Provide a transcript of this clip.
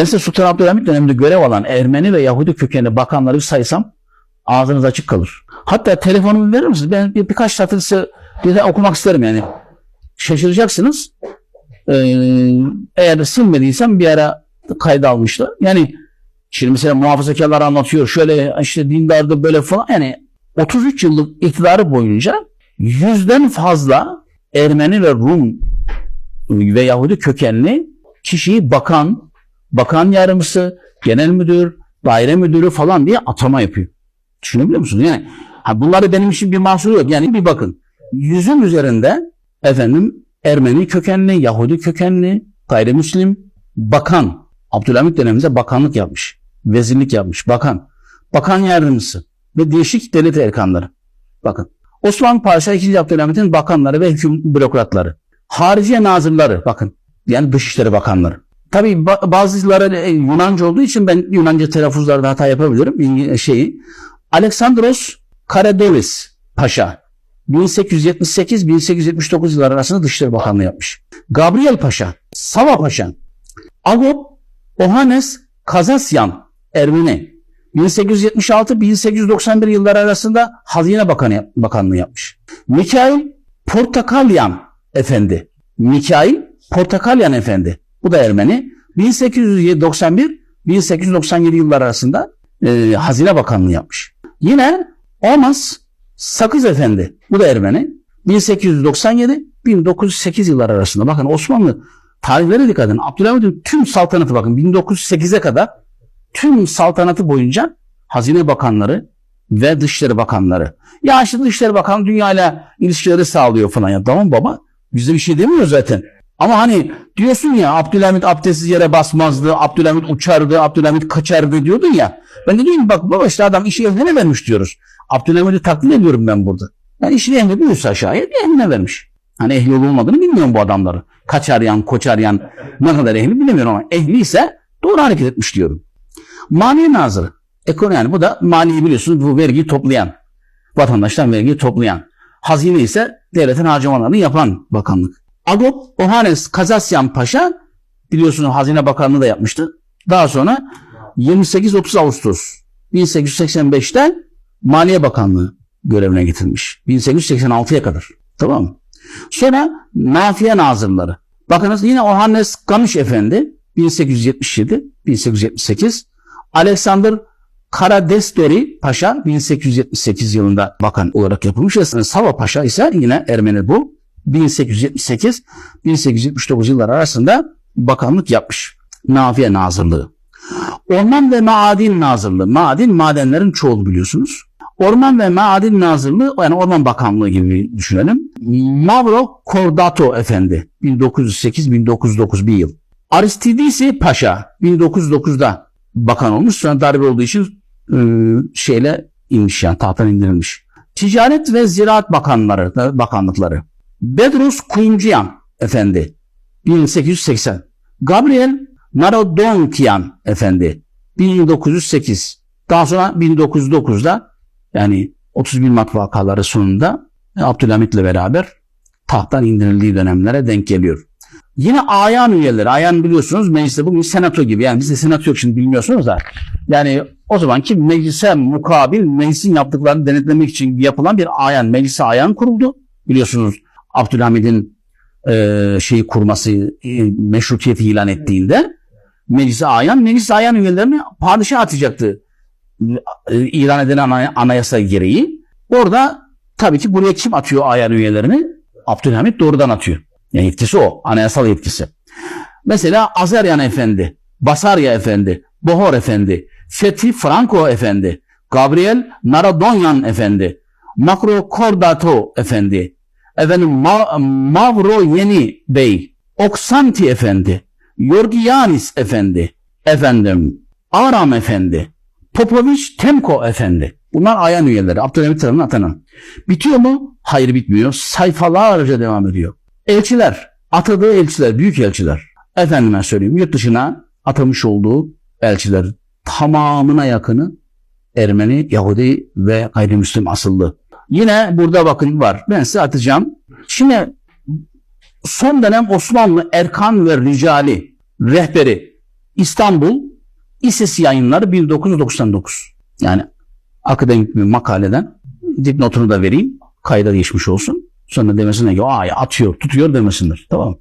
Size Sultan Abdülhamit döneminde görev alan Ermeni ve Yahudi kökenli bakanları saysam ağzınız açık kalır. Hatta telefonumu verir misiniz? Ben bir, birkaç satır size bir de okumak isterim yani. Şaşıracaksınız. Ee, eğer silmediysem bir ara kayda almışlar. Yani şimdi mesela muhafazakarlar anlatıyor. Şöyle işte dindardı böyle falan. Yani 33 yıllık iktidarı boyunca yüzden fazla Ermeni ve Rum ve Yahudi kökenli kişiyi bakan, bakan yardımcısı, genel müdür, daire müdürü falan diye atama yapıyor. Düşünebiliyor musunuz? Yani ha bunları benim için bir mahsuru yok. Yani bir bakın. Yüzün üzerinde efendim Ermeni kökenli, Yahudi kökenli, gayrimüslim bakan. Abdülhamit döneminde bakanlık yapmış. Vezirlik yapmış. Bakan. Bakan yardımcısı ve değişik devlet erkanları. Bakın. Osman Paşa 2. Abdülhamit'in bakanları ve hüküm bürokratları. Hariciye nazırları bakın. Yani Dışişleri Bakanları. Tabii ba- bazıları e, Yunanca olduğu için ben Yunanca telaffuzlarda hata yapabilirim. İngi- Şeyi. Alexandros Karadolis Paşa 1878-1879 yılları arasında Dışişleri Bakanlığı yapmış. Gabriel Paşa, Sava Paşa, Agop Ohanes Kazasyan Ermeni 1876-1891 yılları arasında Hazine Bakanı, Bakanlığı yapmış. Mikail Portakalyan Efendi. Mikail Portakalyan Efendi. Bu da Ermeni. 1891-1897 yılları arasında e, Hazine Bakanlığı yapmış. Yine Omas Sakız Efendi. Bu da Ermeni. 1897-1908 yılları arasında. Bakın Osmanlı tarihlere dikkat edin. Abdülhamit'in tüm saltanatı bakın 1908'e kadar tüm saltanatı boyunca Hazine Bakanları ve Dışişleri Bakanları. Ya işte Dışişleri Bakanı dünyayla ilişkileri sağlıyor falan ya. Tamam baba biz de bir şey demiyor zaten. Ama hani diyorsun ya Abdülhamit abdestsiz yere basmazdı, Abdülhamit uçardı, Abdülhamit kaçardı diyordun ya. Ben de diyorum bak baba işte adam işi ehline vermiş diyoruz. Abdülhamit'i taklit ediyorum ben burada. Yani işini ehli büyüse bir ehline vermiş. Hani ehli olmadığını bilmiyorum bu adamları. Kaçaryan, koçaryan ne kadar ehli bilmiyorum ama ehli ise doğru hareket etmiş diyorum. Maliye Nazırı. Ekonomi yani bu da maliyi biliyorsunuz bu vergiyi toplayan. Vatandaştan vergiyi toplayan. Hazine ise devletin harcamalarını yapan bakanlık. Agop Ohanes Kazasyan Paşa biliyorsunuz Hazine Bakanlığı da yapmıştı. Daha sonra 28-30 Ağustos 1885'te Maliye Bakanlığı görevine getirmiş. 1886'ya kadar. Tamam mı? Sonra Nafiye Nazırları. Bakınız yine Ohannes Kamış Efendi 1877-1878 Alexander Karadestori Paşa 1878 yılında bakan olarak yapılmış. Sava Paşa ise yine Ermeni bu. 1878-1879 yıllar arasında bakanlık yapmış. Nafiye Nazırlığı. Orman ve Maadin Nazırlığı. Maadin madenlerin çoğulu biliyorsunuz. Orman ve Maadin Nazırlığı yani Orman Bakanlığı gibi düşünelim. Mavro Kordato Efendi 1908-1909 bir yıl. Aristidisi Paşa 1909'da bakan olmuş. Sonra darbe olduğu için e, şeyle inmiş yani tahttan indirilmiş. Ticaret ve Ziraat Bakanları, bakanlıkları. Bedros Kuyumcuyan Efendi 1880. Gabriel Narodonkian Efendi 1908. Daha sonra 1909'da yani 31 Mart vakaları sonunda Abdülhamit'le beraber tahttan indirildiği dönemlere denk geliyor. Yine ayan üyeleri, ayan biliyorsunuz mecliste bugün senato gibi yani bizde senato yok şimdi bilmiyorsunuz da yani o zamanki meclise mukabil meclisin yaptıklarını denetlemek için yapılan bir ayan, meclise ayan kuruldu. Biliyorsunuz Abdülhamid'in e, şeyi kurması, e, meşrutiyeti ilan ettiğinde meclise ayan, meclis ayan üyelerini padişah atacaktı. E, ilan edilen ana- anayasa gereği. Orada tabii ki buraya kim atıyor ayan üyelerini? Abdülhamit doğrudan atıyor. Yani yetkisi o. Anayasal yetkisi. Mesela Azeryan Efendi, Basarya Efendi, Bohor Efendi, Fethi Franco Efendi, Gabriel Naradonyan Efendi, Makro Kordato Efendi, efendim Ma- Mavro Yeni Bey, Oksanti Efendi, Yorgiyanis Efendi, efendim Aram Efendi, Popoviç Temko Efendi. Bunlar ayan üyeleri. Abdülhamit tarafından atanan. Bitiyor mu? Hayır bitmiyor. Sayfalarca devam ediyor. Elçiler. Atadığı elçiler. Büyük elçiler. Efendime söyleyeyim. Yurt dışına atamış olduğu elçiler tamamına yakını Ermeni, Yahudi ve gayrimüslim asıllı. Yine burada bakın var. Ben size atacağım. Şimdi son dönem Osmanlı Erkan ve Ricali rehberi İstanbul İSİS yayınları 1999. Yani akademik bir makaleden dipnotunu da vereyim. Kayda geçmiş olsun. Sonra demesine ki ay atıyor tutuyor demesinler. Tamam?